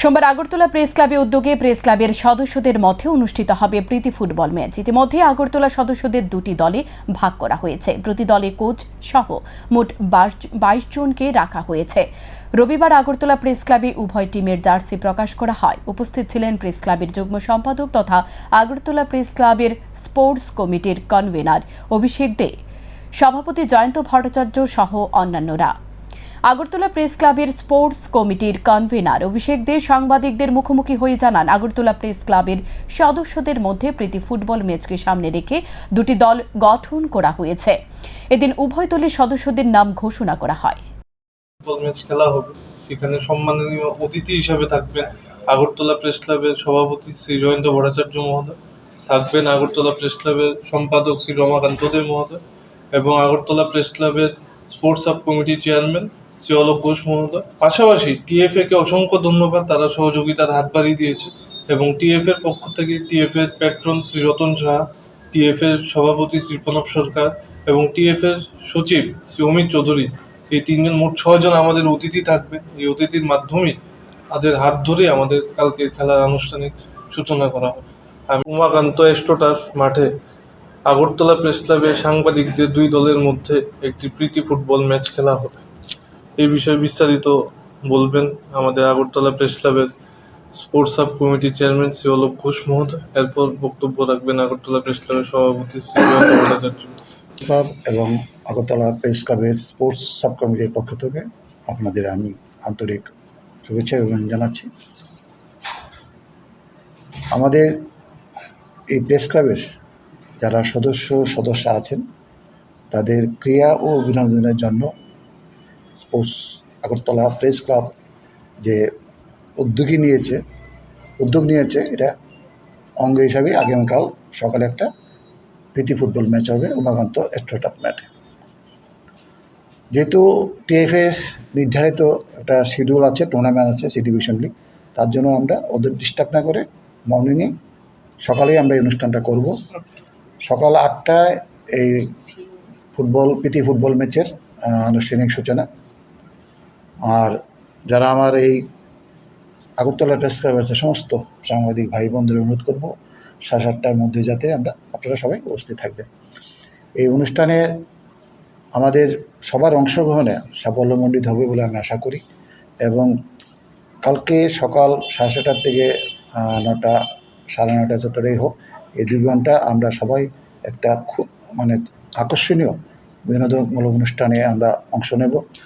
সোমবার আগরতলা প্রেস ক্লাবে উদ্যোগে প্রেস ক্লাবের সদস্যদের মধ্যে অনুষ্ঠিত হবে প্রীতি ফুটবল ম্যাচ। ইতিমধ্যে আগরতলা সদস্যদের দুটি দলে ভাগ করা হয়েছে। প্রতি দলে কোচ সহ মোট বাইশ জনকে রাখা হয়েছে। রবিবার আগরতলা প্রেস ক্লাবে উভয় টিমের জার্সি প্রকাশ করা হয়। উপস্থিত ছিলেন প্রেস ক্লাবের যুগ্ম সম্পাদক তথা আগরতলা প্রেস ক্লাবের স্পোর্টস কমিটির কনভেনার অভিষেক দে। সভাপতি জয়ন্ত ভট্টাচার্য সহ অন্যান্যরা। আগরতলা প্রেস ক্লাবের স্পোর্টস কমিটির কনভেনার অভিষেক দে সাংবাদিকদের মুখোমুখি হয়ে জানান, আগরতলা প্রেস ক্লাবের সদস্যদের মধ্যে প্রীতি ফুটবল ম্যাচকে সামনে রেখে দুটি দল গঠন করা হয়েছে। এদিন উভয় দলের সদস্যদের নাম ঘোষণা করা হয়। ম্যাচ খেলা হবে। সেখানে সম্মাননীয় অতিথি হিসাবে থাকবেন আগরতলা প্রেস ক্লাবের সভাপতি শ্রী জয়ন্ত ভট্টাচার্য মহোদয়, থাকবেন আগরতলা প্রেস ক্লাবের সম্পাদক শ্রী রমাকান্ত দে মহোদয় এবং আগরতলা প্রেস ক্লাবের স্পোর্টস সাব কমিটির চেয়ারম্যান শ্রী অলোক ঘোষ মহোদয়। পাশাপাশি টিএফএ কে অসংখ্য ধন্যবাদ, তারা সহযোগিতার হাত বাড়িয়ে দিয়েছে এবং টিএফ এর পক্ষ থেকে টিএফ এর প্যাট্রন শ্রী রতন সাহা টিএফ এর সভাপতি শ্রী প্রণব সরকার এবং টিএফ এর সচিব শ্রী অমিত চৌধুরী, এই তিনজন মোট ছয়জন আমাদের অতিথি থাকবে। এই অতিথির মাধ্যমে তাদের হাত ধরে আমাদের কালকে খেলার আনুষ্ঠানিক সূচনা করা হবে। আমি উমাকান্ত এস্টোটার মাঠে আগরতলা প্রেস ক্লাবের সাংবাদিকদের দুই দলের মধ্যে একটি প্রীতি ফুটবল ম্যাচ খেলা হবে। এই বিষয়ে বিস্তারিত বলবেন আমাদের আগরতলা প্রেস ক্লাবের স্পোর্টস সাব কমিটির চেয়ারম্যান শ্রী অলোক ঘোষ মহোদয়। এরপর বক্তব্য রাখবেন আগরতলা প্রেস ক্লাবের সভাপতি শ্রী ক্লাব এবং আগরতলা প্রেস ক্লাবের স্পোর্টস সাব কমিটির পক্ষ থেকে আপনাদের আমি আন্তরিক শুভেচ্ছা এবং জানাচ্ছি। আমাদের এই প্রেস ক্লাবের যারা সদস্য সদস্য আছেন, তাদের ক্রিয়া ও বিনোদনের জন্য স্পোর্টস, আগরতলা প্রেস ক্লাব যে উদ্যোগী নিয়েছে, উদ্যোগ নিয়েছে, এটা অঙ্গ হিসাবে আগামীকাল সকালে একটা প্রীতি ফুটবল ম্যাচ হবে, উমাকান্ত এস্ট্রোটাপ ম্যাটে যেহেতু টিএফের নির্ধারিত একটা শিডিউল আছে টুর্নামেন্ট আছে সি ডিভিশন লিগ তার জন্য আমরা ওদের ডিস্টার্ব না করে মর্নিংয়ে সকালেই আমরা এই অনুষ্ঠানটা করব। সকাল আটটায় এই ফুটবল, প্রীতি ফুটবল ম্যাচের আনুষ্ঠানিক সূচনা। আর যারা আমার এই আগরতলা প্রেস ক্লাব আছে সমস্ত সাংবাদিক ভাই বোনদের অনুরোধ করব, সাড়ে সাতটার মধ্যে যাতে আমরা, আপনারা সবাই উপস্থিত থাকবেন। এই অনুষ্ঠানে আমাদের সবার অংশগ্রহণে সাফল্যমণ্ডিত হবে বলে আমি আশা করি এবং কালকে সকাল সাড়ে সাতটার থেকে নটা, সাড়ে নটা যতটাই হোক, এই দুই ঘণ্টা আমরা সবাই একটা খুব মানে আকর্ষণীয় বিনোদনমূলক অনুষ্ঠানে আমরা অংশ নেব।